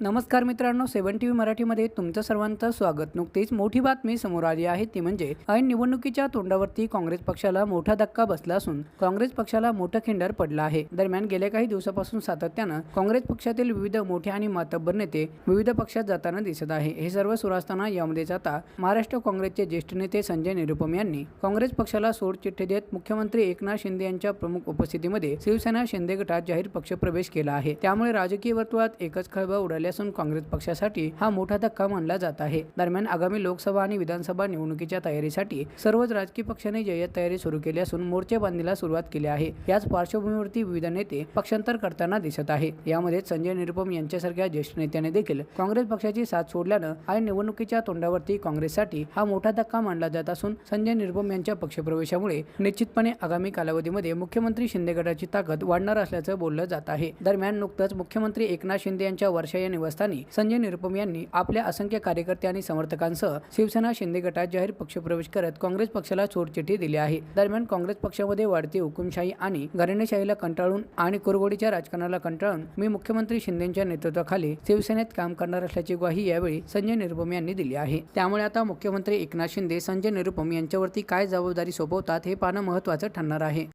नमस्कार मित्रांनो सेवन T V मराठीमध्ये तुमचं सर्वांचं स्वागत. नुकतीच मोठी बातमी समोर आली आहे ती म्हणजे ऐन निवडणुकीच्या तोंडावरती काँग्रेस पक्षाला मोठा धक्का बसला असून काँग्रेस पक्षाला मोठं खिंडर पडला आहे. दरम्यान गेल्या काही दिवसापासून सातत्यानं काँग्रेस पक्षातील विविध मोठे आणि मातब्बर नेते विविध पक्षात जाताना दिसत आहे. हे सर्व सुरू असताना यामध्येच आता महाराष्ट्र काँग्रेसचे ज्येष्ठ नेते संजय निरुपम यांनी काँग्रेस पक्षाला सोडचिठ्ठी देत मुख्यमंत्री एकनाथ शिंदे यांच्या प्रमुख उपस्थितीमध्ये शिवसेना शिंदे गटात जाहीर पक्षप्रवेश केला आहे. त्यामुळे राजकीय वर्तुळात एकच खळबळ उडाली असून काँग्रेस पक्षासाठी हा मोठा धक्का मानला जात आहे. दरम्यान आगामी लोकसभा आणि विधानसभा निवडणुकीच्या तयारीसाठी सर्वच राजकीय पक्षांनी जय्यत तयारी सुरू केली असून मोर्चे बांधणीला सुरुवात केली आहे. याच पार्श्वभूमीवरती विविध नेते पक्षांतर करताना दिसत आहे. यामध्ये संजय निरुपम यांच्यासारख्या ज्येष्ठ नेत्याने देखील काँग्रेस पक्षाची साथ सोडल्यानं आणि निवडणुकीच्या तोंडावरती काँग्रेससाठी हा मोठा धक्का मानला जात असून संजय निरुपम यांच्या पक्षप्रवेशामुळे निश्चितपणे आगामी कालावधीमध्ये मुख्यमंत्री शिंदे गटाची ताकद वाढणार असल्याचं बोललं जात आहे. दरम्यान नुकतंच मुख्यमंत्री एकनाथ शिंदे यांच्या वर्षा या निवासस्थानी संजय निरुपम यांनी आपल्या असंख्य कार्यकर्ते आणि समर्थकांसह शिवसेना शिंदे गटात जाहीर पक्षप्रवेश करत काँग्रेस पक्षाला सोडचिठ्ठी दिली आहे. दरम्यान काँग्रेस पक्षामध्ये वाढती हुकुमशाही आणि घराणेशाहीला कंटाळून आणि कुरगोडीच्या राजकारणाला कंटाळून मी मुख्यमंत्री शिंदेच्या नेतृत्वाखाली शिवसेनेत काम करणार असल्याची ग्वाही यावेळी संजय निरुपम यांनी दिली आहे. त्यामुळे आता मुख्यमंत्री एकनाथ शिंदे संजय निरुपम यांच्यावरती काय जबाबदारी सोपवतात हे पाहणं महत्त्वाचं ठरणार आहे.